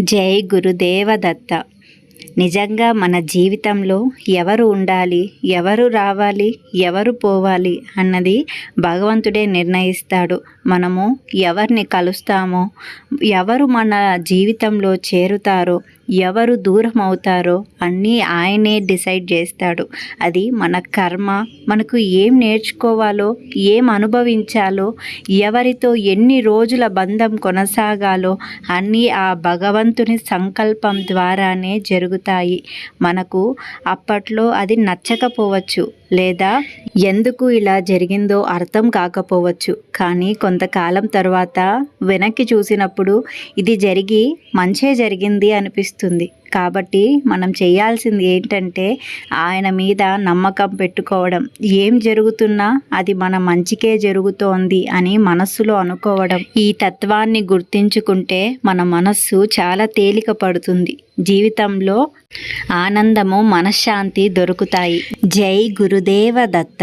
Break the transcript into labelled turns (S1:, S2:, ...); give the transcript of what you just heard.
S1: జై గురుదేవదత్త. నిజంగా మన జీవితంలో ఎవరు ఉండాలి ఎవరు రావాలి ఎవరు పోవాలి అన్నది భగవంతుడే నిర్ణయిస్తాడు. మనము ఎవరిని కలుస్తామో ఎవరు మన జీవితంలో చేరుతారో ఎవరు దూరం అవుతారో అన్నీ ఆయనే డిసైడ్ చేస్తాడు. అది మన కర్మ. మనకు ఏం నేర్చుకోవాలో ఏం అనుభవించాలో ఎవరితో ఎన్ని రోజుల బంధం కొనసాగాలో అన్నీ ఆ భగవంతుని సంకల్పం ద్వారానే జరుగుతాయి. మనకు అప్పట్లో అది నచ్చకపోవచ్చు. లేదా ఎందుకు ఇలా జరిగిందో అర్థం కాకపోవచ్చు. కానీ కొంతకాలం తర్వాత వెనక్కి చూసినప్పుడు ఇది జరిగి మంచే జరిగింది అనిపిస్తుంది. కాబట్టి మనం చేయాల్సింది ఏంటంటే ఆయన మీద నమ్మకం పెట్టుకోవడం. ఏం జరుగుతున్నా అది మన మంచికే జరుగుతోంది అని మనస్సులో అనుకోవడం. ఈ తత్వాన్ని గుర్తించుకుంటే మన మనస్సు చాలా తేలిక పడుతుంది. జీవితంలో ఆనందము మనశ్శాంతి దొరుకుతాయి. జై గురు దత్త